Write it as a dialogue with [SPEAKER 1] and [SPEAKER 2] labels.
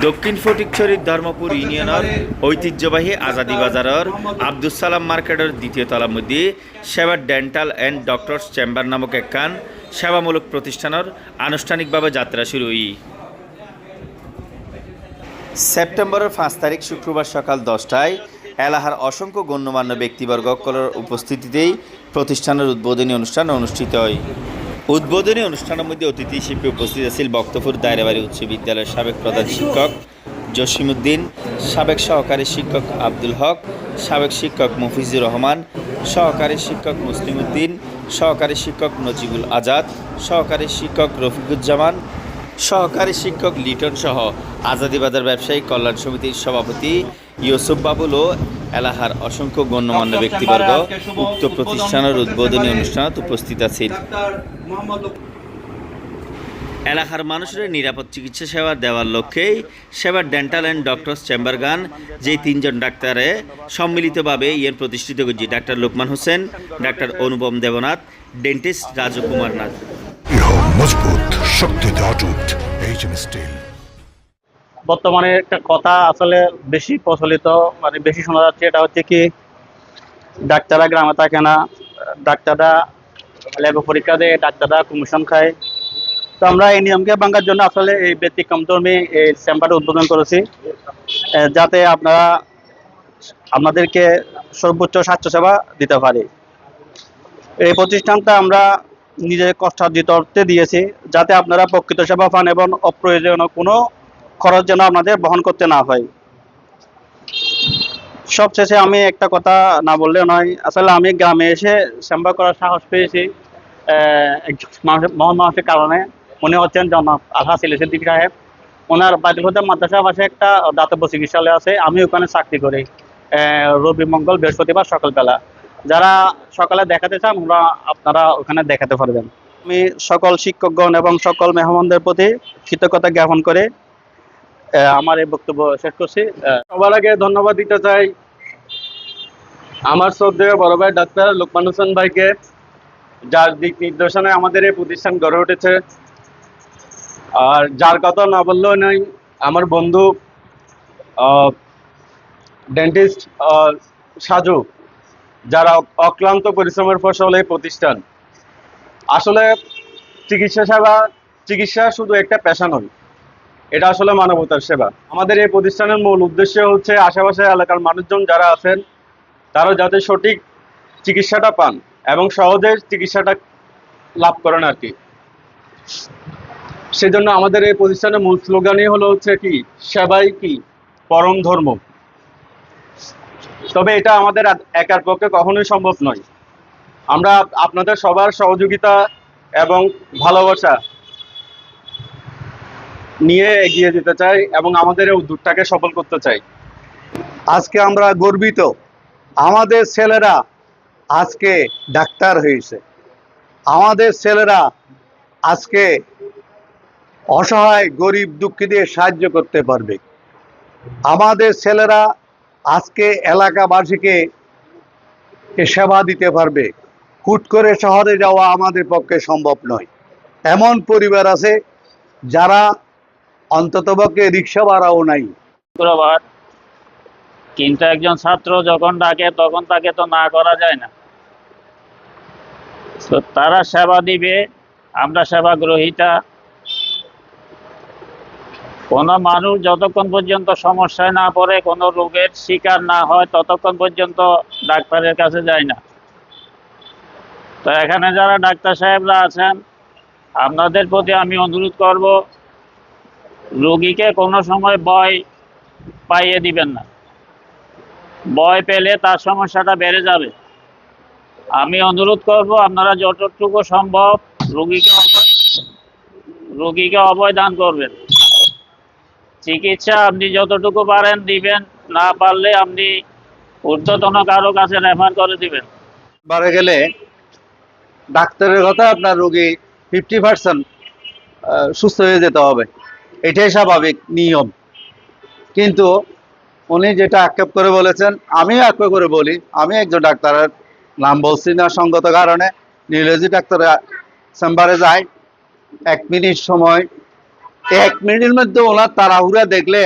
[SPEAKER 1] দক্ষিণ ফটিকছড়ির ধর্মপুর ইউনিয়নের ঐতিহ্যবাহী আজাদি বাজারের আব্দুল সালাম মার্কেটের দ্বিতীয় তলার মধ্যে সেবা ডেন্টাল অ্যান্ড ডক্টরস চেম্বার নামক একখান সেবামূলক প্রতিষ্ঠানের আনুষ্ঠানিকভাবে যাত্রা শুরু হই। সেপ্টেম্বরের পাঁচ তারিখ শুক্রবার সকাল দশটায় এলাহার অসংখ্য গণ্যমান্য ব্যক্তিবর্গকলের উপস্থিতিতেই প্রতিষ্ঠানের উদ্বোধনী অনুষ্ঠান অনুষ্ঠিত হয়। উদ্বোধনী অনুষ্ঠানের মধ্যে অতিথি হিসেবে উপস্থিত আছেন বক্তপুর দায়রাবাড়ি উচ্চ বিদ্যালয়ের সাবেক প্রধান শিক্ষক জসিমউদ্দিন, সাবেক সহকারী শিক্ষক আব্দুল হক, সাবেক শিক্ষক মফিজুর রহমান, সহকারী শিক্ষক মুসলিম উদ্দিন সহকারী শিক্ষক নজিবুল আজাদ, সহকারী শিক্ষক রফিকুজ্জামান সহকারী শিক্ষক লিটন সহ আজাদিবাজার ব্যবসায়ী কল্যাণ সমিতির সভাপতি ইউসুফ বাবুল ও এলাহার অসংখ্য গণ্যমান্য ব্যক্তিবর্গ উক্ত প্রতিষ্ঠানের উদ্বোধনী অনুষ্ঠানত উপস্থিত আছেন। এলাকার মানুষের নিরাপদ চিকিৎসা সেবা দেওয়ার লক্ষ্যেই সেবার ডেন্টাল অ্যান্ড ডক্টরস চেম্বার গান যেই তিনজন ডাক্তারে সম্মিলিতভাবে ইয়ের প্রতিষ্ঠিত করছে। Doctor Lokman Hossain doctor Anupam Debnath dentist Raju Kumar Nath.
[SPEAKER 2] মজবুত, শক্তিতে অটুট এইচ এম স্টিল
[SPEAKER 3] বর্তমানে একটা কথা আসলে বেশি প্রচলিত মানে বেশি শোনা যাচ্ছে, এটা হচ্ছে কি, ডাক্তাররা গ্রামে থাকে না, ডাক্তাররা ল্যাব পরীক্ষা দেয়, ডাক্তাররা কমিশন খায়। তো আমরা এই নিয়মকে ভাঙার জন্য আসলে এই ব্যতিক্রম ধর্মী এই চেম্বারটা উদ্বোধন করেছি। যাতে আপনারা আপনাদেরকে সর্বোচ্চ স্বাস্থ্যসেবা দিতে পারি। এই প্রতিষ্ঠানটা আমরা নিজের কষ্টার্জিত অর্থে দিয়েছি, যাতে আপনারা প্রকৃত সেবা পান এবং অপ্রয়োজনীয় কোনো খরচ যেন আপনাদের বহন করতে না হয়। সবশেষে আমি একটা কথা না বললে নয়, আসলে আমি গ্রামে এসে সেম্বা করার সাহস পেয়েছি মহান মানুষের কারণে। উনি হচ্ছেন জনাব আলহা সিদ্দিক সাহেব। ওনার বাদিপথে মাদ্রাসার পাশে একটা দাতব্য চিকিৎসালয় আছে, আমি ওখানে চাকরি করি রবি মঙ্গল বৃহস্পতিবার সকালবেলা। যারা সকালে দেখাতে চান, ওরা আপনারা ওখানে দেখাতে পারবেন। আমি সকল শিক্ষকগণ এবং সকল মেহমানদের প্রতি কৃতজ্ঞতা জ্ঞাপন করে আমার এই বক্তব্য শেষ করছি।
[SPEAKER 4] সবার আগে ধন্যবাদ দিতে চাই আমার শ্রদ্ধেয় বড় ভাই ডাক্তার লোকমান হোসেন ভাইকে, যার দিক নির্দেশনায় আমাদের এই প্রতিষ্ঠান গড়ে উঠেছে। আর যার কথা না বললেও নয়, আমার বন্ধু ডেন্টিস্ট সাজু যারা অক্লান্ত পরিশ্রমের ফসল এই প্রতিষ্ঠান, আসলে চিকিৎসা সেবা, চিকিৎসা শুধু একটা পেশা নয়, এটা আসলে মানবতার সেবা। আমাদের এই প্রতিষ্ঠানের মূল উদ্দেশ্য হচ্ছে আশেপাশে এলাকার মানুষজন যারা আছেন তারা যাতে সঠিক চিকিৎসাটা পান এবং সহজে চিকিৎসাটা লাভ করেন আর কি। সেজন্য আমাদের এই প্রতিষ্ঠানের মূল স্লোগানই হলো হচ্ছে কি, সেবাই কি, পরম ধর্ম। তবে এটা আমাদের একার পক্ষে কখনোই সম্ভব নয়। আমরা আপনাদের সবার সহযোগিতা এবং ভালোবাসা নিয়ে এগিয়ে যেতে চাই এবং আমাদের এই উদ্যোগটাকে সফল করতে চাই।
[SPEAKER 5] আজকে আমরা গর্বিত। আমাদের ছেলেরা আজকে ডাক্তার হয়েছে। আমাদের ছেলেরা আজকে অসহায়, গরিব, দুঃখীদের সাহায্য করতে পারবে। আমাদের ছেলেরা আজকে এলাকাবাসীকে সেবা দিতে পারবে। হুট করে শহরে যাওয়া আমাদের পক্ষে সম্ভব নয়। এমন পরিবার আছে যারা অন্ততপক্ষে রিক্সা ভাড়াও নাই।
[SPEAKER 3] শুক্রবার কিন্তু একজন ছাত্র যখন ডাকে তখন তাকে তো না করা যায় না। তো তারা সেবা দিবে, আমরা সেবা গ্রহীতা কোনো মানুষ যতক্ষণ পর্যন্ত সমস্যায় না পড়ে, কোনো রোগের শিকার না হয়, ততক্ষণ পর্যন্ত ডাক্তারের কাছে যায় না। তো এখানে যারা ডাক্তার সাহেবরা আছেন, আপনাদের প্রতি আমি অনুরোধ করব, রোগীকে কোনো সময় ভয় পাইয়ে দিবেন না। ভয় পেলে তার সমস্যাটা বেড়ে যাবে। আমি অনুরোধ করব, আপনারা যতটুকু সম্ভব রোগীকে রোগীকে অভয় দান করবেন। চিকিৎসা আপনি যতটুকু পারেন দিবেন, না পারলে আপনি ঊর্ধ্বতন কারও কাছে রেফার করে দিবেন।
[SPEAKER 5] বারে গেলে ডাক্তারের কথা আপনার রোগী ফিফটি পার্সেন্ট সুস্থ হয়ে যেতে হবে। এটাই স্বাভাবিক নিয়ম। কিন্তু উনি যেটা আক্ষেপ করে বলেছেন আমিও আক্ষেপ করে বলি, আমি একজন ডাক্তারের নাম বলছি না সঙ্গত কারণে নিউরোলজি ডাক্তার চেম্বারে যায় এক মিনিট সময় এক মিনিটের মধ্যে ওনার তাড়াহুড়া দেখলে